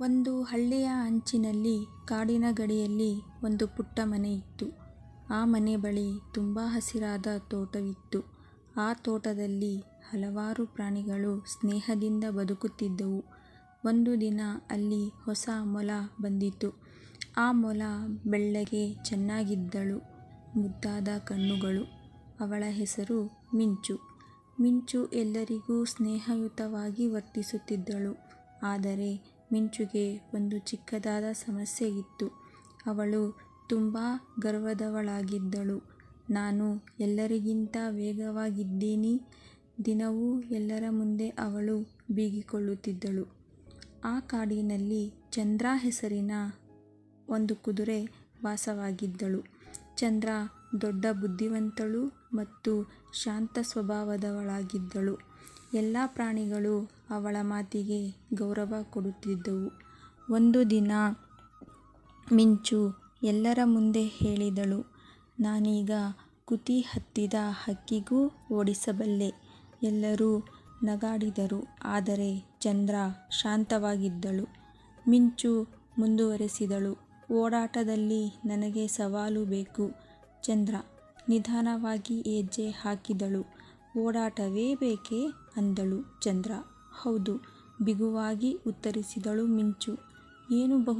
ಒಂದು ಹಳ್ಳಿಯ ಅಂಚಿನಲ್ಲಿ ಕಾಡಿನ ಗಡಿಯಲ್ಲಿ ಒಂದು ಪುಟ್ಟ ಮನೆ ಇತ್ತು. ಆ ಮನೆ ಬಳಿ ತುಂಬಾ ಹಸಿರಾದ ತೋಟವಿತ್ತು. ಆ ತೋಟದಲ್ಲಿ ಹಲವಾರು ಪ್ರಾಣಿಗಳು ಸ್ನೇಹದಿಂದ ಬದುಕುತ್ತಿದ್ದವು. ಒಂದು ದಿನ ಅಲ್ಲಿ ಹೊಸ ಮೊಲ ಬಂದಿತು. ಆ ಮೊಲ ಬೆಳ್ಳಗೆ ಚೆನ್ನಾಗಿದ್ದಳು, ಮುದ್ದಾದ ಕಣ್ಣುಗಳು. ಅವಳ ಹೆಸರು ಮಿಂಚು. ಮಿಂಚು ಎಲ್ಲರಿಗೂ ಸ್ನೇಹಯುತವಾಗಿ ವರ್ತಿಸುತ್ತಿದ್ದಳು. ಆದರೆ ಮಿಂಚುಗೆ ಒಂದು ಚಿಕ್ಕದಾದ ಸಮಸ್ಯೆ ಇತ್ತು. ಅವಳು ತುಂಬ ಗರ್ವದವಳಾಗಿದ್ದಳು. ನಾನು ಎಲ್ಲರಿಗಿಂತ ವೇಗವಾಗಿದ್ದೀನಿ ದಿನವೂ ಎಲ್ಲರ ಮುಂದೆ ಅವಳು ಬೀಗಿಕೊಳ್ಳುತ್ತಿದ್ದಳು. ಆ ಕಾಡಿನಲ್ಲಿ ಚಂದ್ರ ಹೆಸರಿನ ಒಂದು ಕುದುರೆ ವಾಸವಾಗಿದ್ದಳು. ಚಂದ್ರ ದೊಡ್ಡ ಬುದ್ಧಿವಂತಳು ಮತ್ತು ಶಾಂತ ಸ್ವಭಾವದವಳಾಗಿದ್ದಳು. ಎಲ್ಲಾ ಪ್ರಾಣಿಗಳು ಅವಳ ಮಾತಿಗೆ ಗೌರವ ಕೊಡುತ್ತಿದ್ದವು. ಒಂದು ದಿನ ಮಿಂಚು ಎಲ್ಲರ ಮುಂದೆ ಹೇಳಿದಳು, ನಾನೀಗ ಕುತಿ ಹತ್ತಿದ ಹಕ್ಕಿಗೂ ಓಡಿಸಬಲ್ಲೆ. ಎಲ್ಲರೂ ನಗಾಡಿದರು, ಆದರೆ ಚಂದ್ರ ಶಾಂತವಾಗಿದ್ದಳು. ಮಿಂಚು ಮುಂದುವರೆಸಿದಳು, ಓಡಾಟದಲ್ಲಿ ನನಗೆ ಸವಾಲು ಬೇಕು. ಚಂದ್ರ ನಿಧಾನವಾಗಿ ಹೆಜ್ಜೆ ಹಾಕಿದಳು. ಓಡಾಟವೇ ಬೇಕೆ ಅಂದಳು ಚಂದ್ರ. ಹೌದು ಬಿಗುವಾಗಿ ಉತ್ತರಿಸಿದಳು ಮಿಂಚು. ಏನು ಬಹು